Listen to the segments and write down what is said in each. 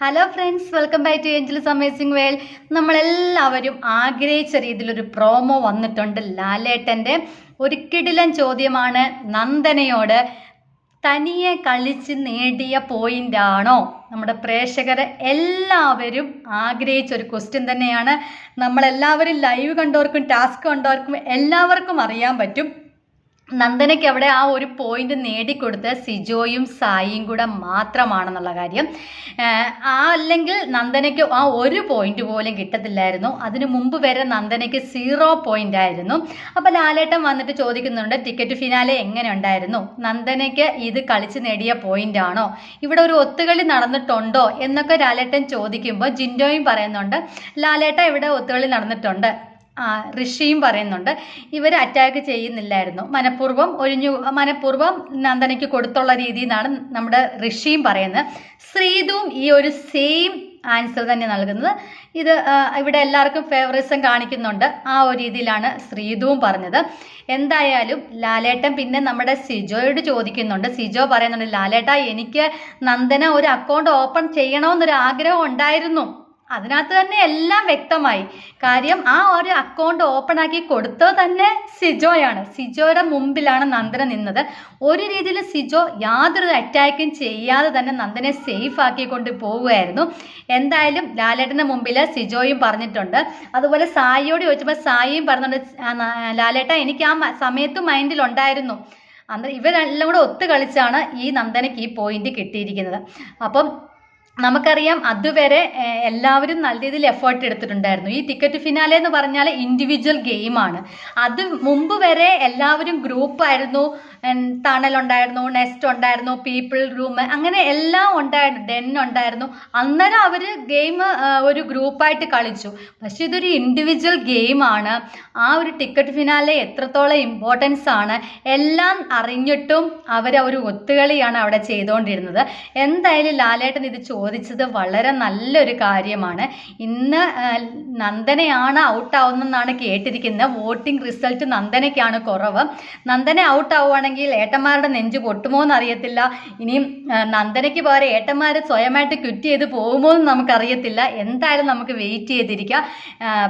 Hello friends welcome back to angels amazing world നമ്മളെല്ലാവരും ആഗ്രഹിച്ച രീതിയിലൊരു പ്രോമോ വന്നിട്ടുണ്ട് ലാലേട്ടന്റെ ഒരു കിടിലൻ ചോദ്യമാണ് നന്ദനയോട് തനിയെ കളിച്ച് നേടിയ പോയിന്റ് ആണോ? നമ്മുടെ പ്രേക്ഷകരെ എല്ലാവരും ആഗ്രഹിച്ച ഒരു ക്വസ്റ്റ്യൻ തന്നെയാണ്. നമ്മളെല്ലാവരും ലൈവ് കണ്ടവർക്കും ടാസ്ക് കണ്ടവർക്കും എല്ലാവർക്കും അറിയാൻ പറ്റും. നന്ദനയ്ക്ക് അവിടെ ആ ഒരു പോയിന്റ് നേടിക്കൊടുത്ത് സിജോയും സായിയും കൂടെ മാത്രമാണെന്നുള്ള കാര്യം. ആ അല്ലെങ്കിൽ നന്ദനയ്ക്ക് ആ ഒരു പോയിന്റ് പോലും കിട്ടത്തില്ലായിരുന്നു. അതിനു മുമ്പ് വരെ നന്ദനയ്ക്ക് സീറോ പോയിന്റ് ആയിരുന്നു. അപ്പോൾ ലാലേട്ടൻ വന്നിട്ട് ചോദിക്കുന്നുണ്ട് ടിക്കറ്റ് ഫിനാലെ എങ്ങനെ ഉണ്ടായിരുന്നു നന്ദനയ്ക്ക് ഇത് കളിച്ച് നേടിയ പോയിന്റ് ആണോ? ഇവിടെ ഒരു ഒത്തുകളി നടന്നിട്ടുണ്ടോ? എന്നൊക്കെ ലാലേട്ടൻ ചോദിക്കുമ്പോൾ ജിൻഡോയും പറയുന്നുണ്ട് ലാലേട്ട ഇവിടെ ഒത്തുകളി നടന്നിട്ടുണ്ട്. ആ ഋഷിയും പറയുന്നുണ്ട് ഇവർ അറ്റാക്ക് ചെയ്യുന്നില്ലായിരുന്നു. മനഃപൂർവം ഒഴിഞ്ഞു മനഃപൂർവം നന്ദനയ്ക്ക് കൊടുത്തുള്ള രീതി എന്നാണ് നമ്മുടെ ഋഷിയും പറയുന്നത്. ശ്രീതുവും ഈ ഒരു സെയിം ആൻസർ തന്നെ നൽകുന്നത്. ഇത് ഇവിടെ എല്ലാവർക്കും ഫേവറിസം കാണിക്കുന്നുണ്ട്. ആ ഒരു രീതിയിലാണ് ശ്രീതുവും പറഞ്ഞത്. എന്തായാലും ലാലേട്ടൻ പിന്നെ നമ്മുടെ സിജോയോട് ചോദിക്കുന്നുണ്ട്. സിജോ പറയുന്നുണ്ട് ലാലേട്ട എനിക്ക് നന്ദന ഒരു അക്കൗണ്ട് ഓപ്പൺ ചെയ്യണമെന്നൊരു ആഗ്രഹം ഉണ്ടായിരുന്നു. അതിനകത്ത് തന്നെ എല്ലാം വ്യക്തമായി. കാര്യം ആ ഒരു അക്കൗണ്ട് ഓപ്പൺ ആക്കി കൊടുത്തത് തന്നെ സിജോയാണ്. സിജോയുടെ മുമ്പിലാണ് നന്ദന നിന്നത്. ഒരു രീതിയിൽ സിജോ യാതൊരു അറ്റാക്കും ചെയ്യാതെ തന്നെ നന്ദനെ സേഫ് ആക്കിക്കൊണ്ട് പോവുകയായിരുന്നു. എന്തായാലും ലാലേട്ടന്റെ മുമ്പിൽ സിജോയും പറഞ്ഞിട്ടുണ്ട്. അതുപോലെ സായിയോട് ചോദിച്ചപ്പോൾ സായിയും പറഞ്ഞിട്ടുണ്ട് "ആ, ലാലേട്ട എനിക്ക് ആ സമയത്ത് മൈൻഡിലുണ്ടായിരുന്നു അന്ന് ഇവരെല്ലാം കൂടെ ഒത്തു കളിച്ചാണ് ഈ നന്ദനയ്ക്ക് ഈ പോയിന്റ് കിട്ടിയിരിക്കുന്നത്. അപ്പം നമുക്കറിയാം അതുവരെ എല്ലാവരും നല്ല രീതിയിൽ എഫേർട്ട് എടുത്തിട്ടുണ്ടായിരുന്നു. ഈ ടിക്കറ്റ് ഫിനാലെ എന്ന് പറഞ്ഞാൽ ഇൻഡിവിജ്വൽ ഗെയിമാണ് അത് മുമ്പ് വരെ എല്ലാവരും ഗ്രൂപ്പായിരുന്നു തണലുണ്ടായിരുന്നു നെസ്റ്റ് ഉണ്ടായിരുന്നു പീപ്പിൾ റൂം അങ്ങനെ എല്ലാം ഉണ്ടായിരുന്നു ഡെൻ ഉണ്ടായിരുന്നു. അന്നേരം അവർ ഗെയിം ഒരു ഗ്രൂപ്പായിട്ട് കളിച്ചു. പക്ഷെ ഇതൊരു ഇൻഡിവിജ്വൽ ഗെയിമാണ് ആ ഒരു ടിക്കറ്റ് ഫിനാലെ എത്രത്തോളം ഇമ്പോർട്ടൻസ് ആണ് എല്ലാം അറിഞ്ഞിട്ടും അവർ ഒരു ഒത്തുകളിയാണ് അവിടെ ചെയ്തുകൊണ്ടിരുന്നത് എന്തായാലും ലാലേട്ടൻ ഇത് ചോദിച്ചത് വളരെ നല്ലൊരു കാര്യമാണ്. ഇന്ന് നന്ദനയാണ് ഔട്ട് ആവുന്നെന്നാണ് കേട്ടിരിക്കുന്നത്. വോട്ടിംഗ് റിസൾട്ട് നന്ദനയ്ക്കാണ് കുറവ്. നന്ദന ഔട്ട് ആവുകയാണെങ്കിൽ ഏട്ടന്മാരുടെ നെഞ്ച് പൊട്ടുമോ എന്ന് അറിയത്തില്ല ഇനിയും നന്ദനയ്ക്ക് പകരം ഏട്ടന്മാർ സ്വയമായിട്ട് ക്വിറ്റ് ചെയ്ത് പോകുമോ എന്ന് നമുക്കറിയത്തില്ല. എന്തായാലും നമുക്ക് വെയിറ്റ് ചെയ്തിരിക്കാം.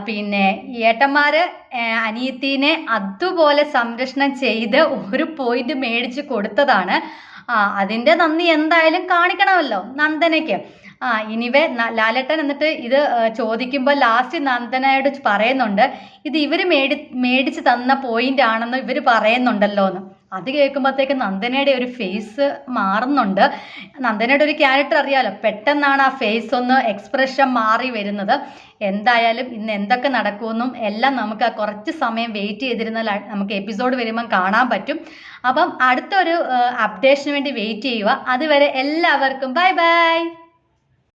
പിന്നെ ഏട്ടന്മാർ അനിയത്തീനെ അതുപോലെ സംരക്ഷണം ചെയ്ത് ഒരു പോയിന്റ് മേടിച്ച് കൊടുത്തതാണ്. ആ അതിന്റെ നന്ദി എന്തായാലും കാണിക്കണമല്ലോ നന്ദനയ്ക്ക്. ആ ഇനിവേ ലാലേട്ടൻ എന്നിട്ട് ഇത് ചോദിക്കുമ്പോൾ ലാസ്റ്റ് നന്ദനയോട് പറയുന്നുണ്ട്. ഇത് ഇവർ മേടി മേടിച്ച് തന്ന പോയിന്റ് ആണെന്ന് ഇവർ പറയുന്നുണ്ടല്ലോ എന്ന് അത് കേൾക്കുമ്പോഴത്തേക്ക് നന്ദനയുടെ ഒരു ഫേസ് മാറുന്നുണ്ട്. നന്ദനയുടെ ഒരു ക്യാരക്ടർ അറിയാലോ? പെട്ടെന്നാണ് ആ ഫേസ് ഒന്ന് എക്സ്പ്രഷൻ മാറി വരുന്നത്. എന്തായാലും ഇന്ന് എന്തൊക്കെ നടക്കുമെന്നും എല്ലാം നമുക്ക് കുറച്ച് സമയം വെയിറ്റ് ചെയ്തിരുന്നാൽ നമുക്ക് എപ്പിസോഡ് വരുമ്പം കാണാൻ പറ്റും. അപ്പം അടുത്തൊരു അപ്ഡേഷന് വേണ്ടി വെയിറ്റ് ചെയ്യുക. അതുവരെ എല്ലാവർക്കും ബൈ ബൈ